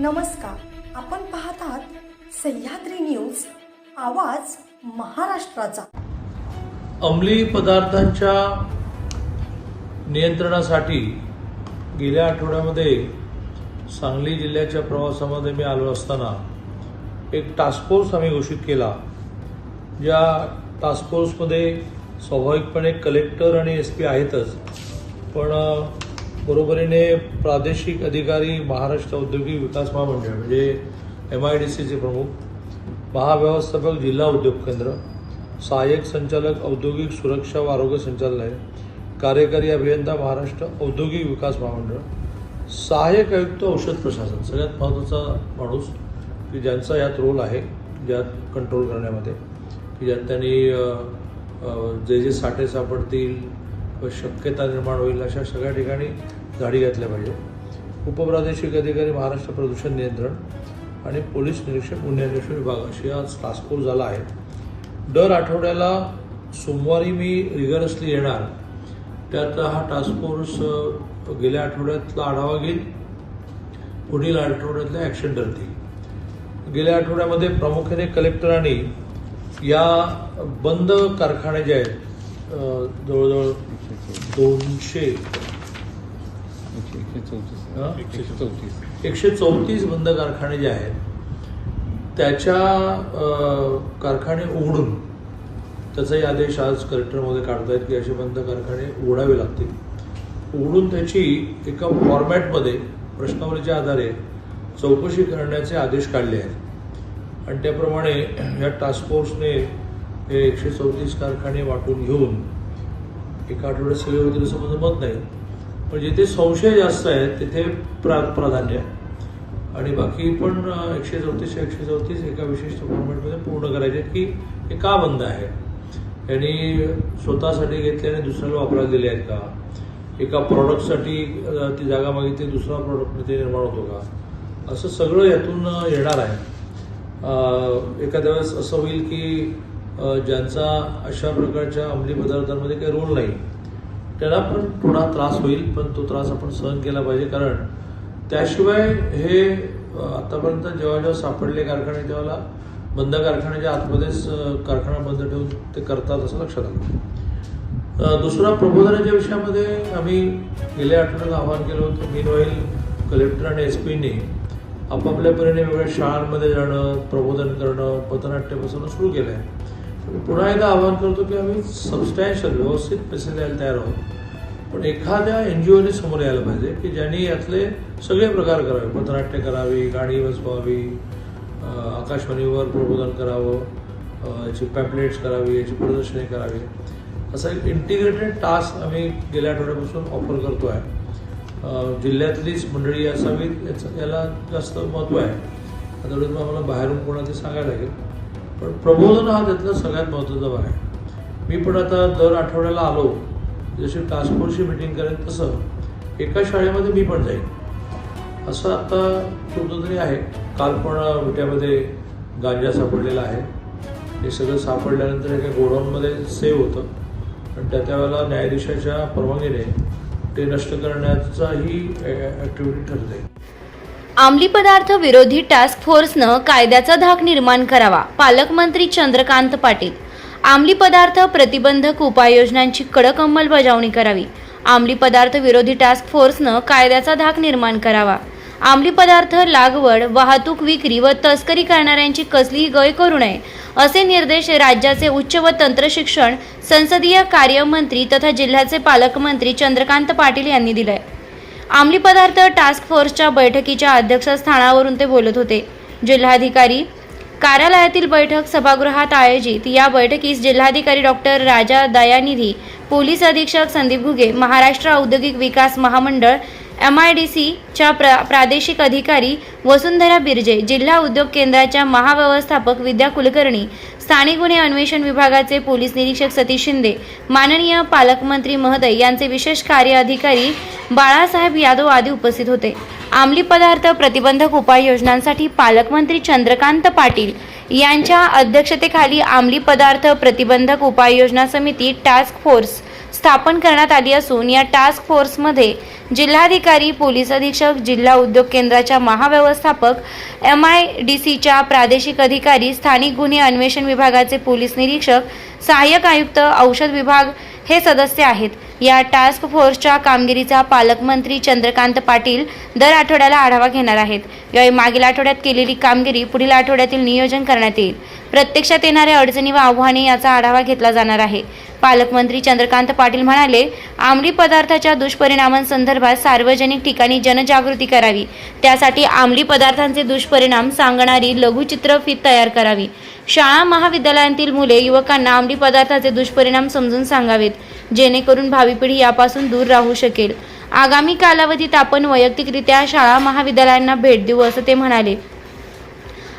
नमस्कार. आपण पाहत आहात सह्याद्री न्यूज आवाज महाराष्ट्राचा. अंमली पदार्थांच्या नियंत्रणासाठी गेल्या आठवड्यामध्ये सांगली जिल्ह्याच्या प्रवासामध्ये मी आलो असताना एक टास्क फोर्स आम्ही घोषित केला. ज्या टास्क फोर्समध्ये स्वाभाविकपणे कलेक्टर आणि एस पी आहेतच. पण बरोबरीने प्रादेशिक अधिकारी महाराष्ट्र औद्योगिक विकास महामंडळ म्हणजे एम आय डी सीचे प्रमुख महाव्यवस्थापक जिल्हा उद्योग केंद्र सहाय्यक संचालक औद्योगिक सुरक्षा व आरोग्य संचालनालय कार्यकारी अभियंता महाराष्ट्र औद्योगिक विकास महामंडळ सहाय्यक आयुक्त औषध प्रशासन. सगळ्यात महत्त्वाचा माणूस की ज्यांचा यात रोल आहे ज्यात कंट्रोल करण्यामध्ये की ज्यात त्यांनी जे जे साठे सापडतील व शक्यता निर्माण होईल अशा सगळ्या ठिकाणी गाडी घातल्या पाहिजे. उपप्रादेशिक अधिकारी महाराष्ट्र प्रदूषण नियंत्रण आणि पोलीस निरीक्षक गुन्हे अन्वेषण विभाग अशी आज टास्क फोर्स झाला आहे. दर आठवड्याला सोमवारी मी रिगरसली येणार. त्यात हा टास्क फोर्स गेल्या आठवड्यातला आढावा घेईल. पुढील आठवड्यातल्या ॲक्शन ठरतील. गेल्या आठवड्यामध्ये प्रामुख्याने कलेक्टरांनी या बंद कारखाने जे आहेत जवळजवळ दोनशे एकशे चौतीस? एकशे चौतीस. एकशे चौतीस. बंद कारखाने जे आहेत त्याच्या कारखाने उघडून त्याचाही आदेश आज कलेक्टरमध्ये काढतायत की असे बंद कारखाने उघडावे लागतील. उघडून त्याची एका फॉर्मॅटमध्ये प्रश्नावलीच्या आधारे चौकशी करण्याचे आदेश काढले आहेत. आणि त्याप्रमाणे या टास्क फोर्सने हे एकशे चौतीस कारखाने वाटून घेऊन एका आठवड्यात सगळे होतील असं माझं मत नाही. पण जिथे संशय जास्त आहेत तिथे प्रा प्राधान्य आणि बाकी पण एकशे चौतीस एकशे चौतीस एका विशिष्ट फॉर्मॅटमध्ये पूर्ण करायचे की हे का बंद आहे? यांनी स्वतःसाठी घेतले आणि दुसऱ्याला वापरायला दिले आहेत का? एका प्रॉडक्टसाठी ती जागा मागितली दुसरा प्रॉडक्ट ते निर्माण होतो का? असं सगळं यातून येणार आहे. एखाद्या वेळेस असं होईल की ज्यांचा अशा प्रकारच्या अंमली पदार्थांमध्ये काही रोल नाही त्याला पण थोडा त्रास होईल पण तो त्रास आपण सहन केला पाहिजे. कारण त्याशिवाय हे आतापर्यंत जेव्हा जेव्हा सापडले कारखाने तेव्हा बंद कारखान्याच्या आतमध्येच कारखाना बंद ठेवून ते करतात असं लक्षात आलं. दुसरा प्रबोधनाच्या विषयामध्ये आम्ही गेल्या आठवड्यात आवाहन केलं होतं. मीनवाईल कलेक्टर आणि एस पीने आपापल्या परीने वेगवेगळ्या शाळांमध्ये जाणं प्रबोधन करणं पथनाट्य बसवणं सुरू केलं आहे पुन्हा एकदा आवाहन करतो की आम्ही सबस्टॅन्शियल व्यवस्थित पैसे द्यायला तयार आहोत. पण एखाद्या एन जी ओने समोर यायला पाहिजे की ज्यांनी यातले सगळे प्रकार करावे. पथनाट्य करावी गाणी बसवावी आकाशवाणीवर प्रबोधन करावं याची पॅम्पलेट्स करावी याची प्रदर्शने करावी. असा एक इंटिग्रेटेड टास्क आम्ही गेल्या आठवड्यापासून ऑफर करतो आहे जिल्ह्यातलीच मंडळी असावीत याचं याला जास्त महत्त्व आहे. त्यामुळे आम्हाला बाहेरून कोणाला ते सांगायला लागेल. पण प्रबोधन हा त्यातला सगळ्यात महत्त्वाचा भाग आहे. मी पण आता दर आठवड्याला आलो जशी टास्क फोर्सची मिटिंग करेन तसं एका शाळेमध्ये मी पण जाईन. असं आता कुठंतरी आहे. काल पण विट्यामध्ये गांजा सापडलेला आहे. हे सगळं सापडल्यानंतर एका गोडाऊनमध्ये सेव्ह होतं. पण त्या त्यावेळेला न्यायाधीशाच्या परवानगीने ते नष्ट करण्याचाही ॲक्टिव्हिटी ठरते अंमली पदार्थ विरोधी टास्क फोर्सनं कायद्याचा धाक निर्माण करावा पालकमंत्री चंद्रकांत पाटील. अंमली पदार्थ प्रतिबंधक उपाययोजनांची कडक अंमलबजावणी करावी. अंमली पदार्थ विरोधी टास्क फोर्सनं कायद्याचा धाक निर्माण करावा. अंमली पदार्थ लागवड वाहतूक विक्री व तस्करी करणाऱ्यांची कसलीही गय करू नये असे निर्देश राज्याचे उच्च व तंत्रशिक्षण संसदीय कार्यमंत्री तथा जिल्ह्याचे पालकमंत्री चंद्रकांत पाटील यांनी दिले. अंमली पदार्थ टास्क फोर्सच्या बैठकीच्या अध्यक्षस्थानावरून ते बोलत होते. जिल्हाधिकारी कार्यालयातील बैठक सभागृहात आयोजित. या बैठकीस जिल्हाधिकारी डॉक्टर राजा दयानिधी पोलीस अधीक्षक संदीप घुगे महाराष्ट्र औद्योगिक विकास महामंडळ एम आय डी सीच्या प्रा प्रादेशिक अधिकारी वसुंधरा बिर्जे जिल्हा उद्योग केंद्राच्या महाव्यवस्थापक विद्या कुलकर्णी स्थानिक गुन्हे अन्वेषण विभागाचे पोलीस निरीक्षक सतीश शिंदे माननीय पालकमंत्री महोदय यांचे विशेष कार्य अधिकारी बाळासाहेब यादव आदी उपस्थित होते. आमली पदार्थ प्रतिबंधक उपाययोजनांसाठी पालकमंत्री चंद्रकांत पाटील यांच्या अध्यक्षतेखाली आमली पदार्थ प्रतिबंधक उपाययोजना समिती टास्क फोर्स स्थापन करण्यात आली असून या टास्क फोर्समध्ये जिल्हाधिकारी पोलीस अधीक्षक जिल्हा उद्योग केंद्राच्या महाव्यवस्थापक एम आय डी सीच्या प्रादेशिक अधिकारी स्थानिक गुन्हे अन्वेषण विभागाचे पोलीस निरीक्षक सहाय्यक आयुक्त औषध विभाग हे सदस्य आहेत. या टास्क फोर्सच्या कामगिरीचा पालकमंत्री चंद्रकांत पाटील दर आठवड्याला आढावा घेणार आहेत. यावेळी मागील आठवड्यात केलेली कामगिरी पुढील आठवड्यातील नियोजन करण्यात येईल. प्रत्यक्षात येणाऱ्या अडचणी व आव्हाने याचा आढावा घेतला जाणार आहे. पालकमंत्री चंद्रकांत पाटील म्हणाले आंबली पदार्थाच्या दुष्परिणामांसंदर्भात सार्वजनिक ठिकाणी जनजागृती करावी. त्यासाठी आंबली पदार्थांचे दुष्परिणाम सांगणारी लघुचित्रफीत तयार करावी. शाळा महाविद्यालयांतील मुले युवकांना आंबली पदार्थाचे दुष्परिणाम समजून सांगावेत जेणेकरून भावी पिढी यापासून दूर राहू शकेल. आगामी कालावधीत आपण वैयक्तिकरित्या शाळा महाविद्यालयांना भेट देऊ असं ते म्हणाले.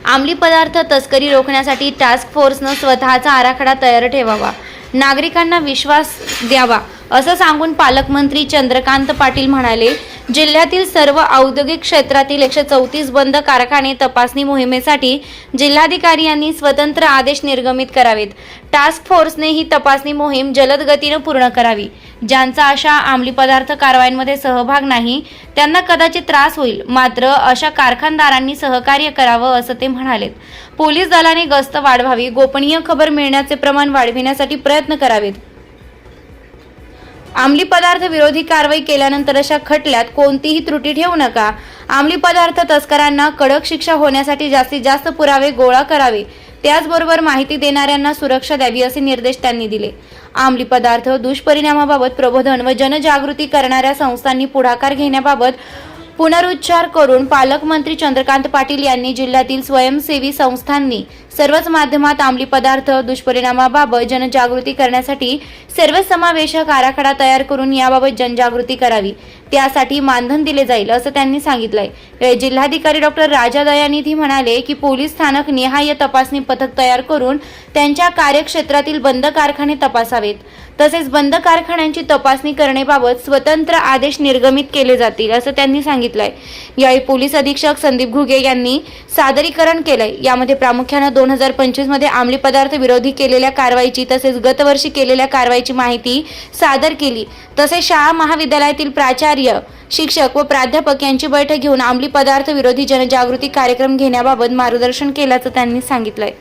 अंमली पदार्थ तस्करी रोखण्यासाठी टास्क फोर्सनं स्वतःचा आराखडा तयार ठेवावा. नागरिकांना विश्वास द्यावा. असं सांगून पालकमंत्री चंद्रकांत पाटील म्हणाले जिल्ह्यातील सर्व औद्योगिक क्षेत्रातील एकशे चौतीस बंद कारखाने तपासणी मोहिमेसाठी जिल्हाधिकारी यांनी स्वतंत्र आदेश निर्गमित करावेत. टास्क फोर्सने ही तपासणी मोहीम जलद गतीनं पूर्ण करावी. ज्यांचा अशा अंमली पदार्थ कारवायांमध्ये सहभाग नाही त्यांना कदाचित त्रास होईल. मात्र अशा कारखानदारांनी सहकार्य करावं असं ते म्हणालेत. पोलीस दलाने गस्त वाढवावी गोपनीय खबर मिळण्याचे प्रमाण वाढविण्यासाठी प्रयत्न करावेत. अंमली पदार्थ विरोधी कारवाई केल्यानंतर अशा खटल्यात कोणतीही त्रुटी ठेवू नका. अंमली पदार्थ तस्करांना कडक शिक्षा होण्यासाठी जास्तीत जास्त पुरावे गोळा करावे. त्याचबरोबर माहिती देणाऱ्यांना सुरक्षा द्यावी असे निर्देश त्यांनी दिले. अंमली पदार्थ दुष्परिणामाबाबत प्रबोधन व जनजागृती करणाऱ्या संस्थांनी पुढाकार घेण्याबाबत पुनरुच्चार करून पालकमंत्री चंद्रकांत पाटील यांनी जिल्ह्यातील स्वयंसेवी संस्थांनी सर्वच माध्यमात अंमली पदार्थ दुष्परिणामाबाबत जनजागृती करण्यासाठी सर्वसमावेशक आराखडा तयार करून याबाबत जनजागृती करावी. त्यासाठी मानधन दिले जाईल असं त्यांनी सांगितलंय. जिल्हाधिकारी डॉक्टर राजा दयानिधी म्हणाले की पोलीस स्थानक निहाय तपासणी पथक तयार करून त्यांच्या कार्यक्षेत्रातील बंद कारखाने तपासावेत. तसेच बंद कारखान्यांची तपासणी करण्याबाबत स्वतंत्र आदेश निर्गमित केले जातील असं त्यांनी सांगितलंय. यावेळी पोलीस अधीक्षक संदीप घुगे यांनी सादरीकरण केलंय. यामध्ये प्रामुख्यानं दोन हजार पंचवीसमध्ये अंमली पदार्थ विरोधी केलेल्या कारवाईची तसेच गतवर्षी केलेल्या कारवाईची माहिती सादर केली. तसेच शाळा महाविद्यालयातील प्राचार्य शिक्षक व प्राध्यापक यांची बैठक घेऊन अंमली पदार्थ विरोधी जनजागृती कार्यक्रम घेण्याबाबत मार्गदर्शन केल्याचं त्यांनी सांगितलंय.